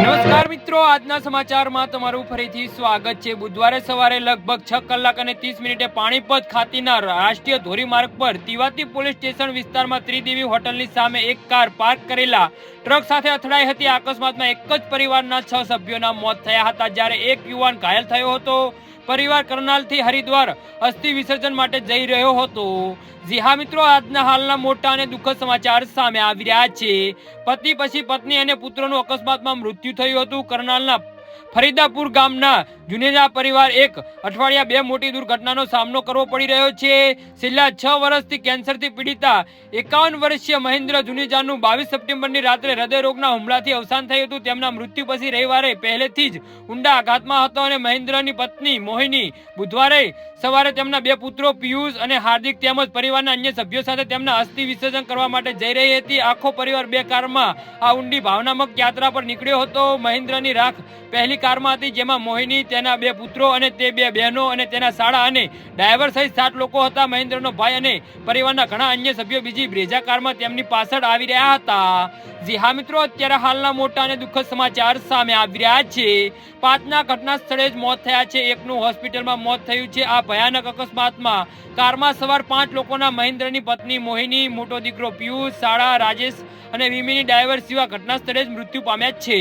મિત્રો, આજના સમાચારમાં તમારું ફરીથી સ્વાગત છે. બુધવારે સવારે લગભગ છ કલાક અને ત્રીસ મિનિટે પાણીપત ખાતીના રાષ્ટ્રીય ધોરીમાર્ગ પર તિવાતી પોલીસ સ્ટેશન વિસ્તારમાં ત્રિદેવી હોટલની સામે એક કાર પાર્ક કરેલા ટ્રક સાથે અથડાઈ હતી. અકસ્માતમાં એક જ પરિવારના છ સભ્યોના મોત થયા હતા. જ્યારે એક યુવાન ઘાયલ થયો હતો. પરિવાર કરનાલથી હરિદ્વાર અસ્થિ વિસર્જન માટે જઈ રહ્યો હતો. જી હા મિત્રો, આજના હાલના મોટા અને દુઃખદ સમાચાર સામે આવી રહ્યા છે. પતિ પછી પત્ની અને પુત્રનું અકસ્માતમાં મૃત્યુ થયું હતું. કરનાલના ફરીદાપુર ગામના જુનેજા પરિવાર એક અઠવાડિયા બે મોટી દુર્ઘટનાનો સામનો કરવો પડી રહ્યો છે. છેલ્લા છ વર્ષથી કેન્સરથી પીડિતા એકાવન વર્ષીય મહેન્દ્ર જુનેજાનું બાવીસ સપ્ટેમ્બરની રાત્રે હૃદયરોગના હુમલાથી અવસાન થયું હતું. તેમના મૃત્યુ પછી રવિવારે પહેલેથી જ ઊંડા આઘાતમાં હતો અને મહેન્દ્રની પત્ની મોહિની બુધવારે સવારે તેમના બે પુત્રો પિયુષ અને હાર્દિક તેમજ પરિવારના અન્ય સભ્યો સાથે તેમના અસ્થિ વિસર્જન કરવા માટે જઈ રહી હતી. આખો પરિવાર બે કારમાં આ ઊંડી ભાવનાત્મક યાત્રા પર નીકળ્યો હતો. મહેન્દ્રની રાખ પહેલી કારમાં હતી જેમાં મોહિની, તેના બે પુત્રો અને તે બે બહેનો અને તેના શાળા અને ડ્રાઈવર સહિત સાત લોકો હતા. મહેન્દ્રનો ભાઈ અને પરિવારના ઘણા અન્ય સભ્યો બીજી બ્રેજા કારમાં તેમની પાછળ આવી રહ્યા હતા. જી હા મિત્રો, અત્યારે હાલના મોટા અને દુઃખદ સમાચાર સામે આવી રહ્યા છે. પાંચના ઘટના સ્થળે જ મોત થયા છે. એકનું હોસ્પિટલમાં મોત થયું છે. આ ભયાનક અકસ્માતમાં કારમાં સવાર પાંચ લોકોના મહેન્દ્રની પત્ની મોહિની, મોટો દીકરો પિયુષ શાળા રાજેશ અને વિમીની ડ્રાઈવર સિવાય ઘટના સ્થળે જ મૃત્યુ પામ્યા છે.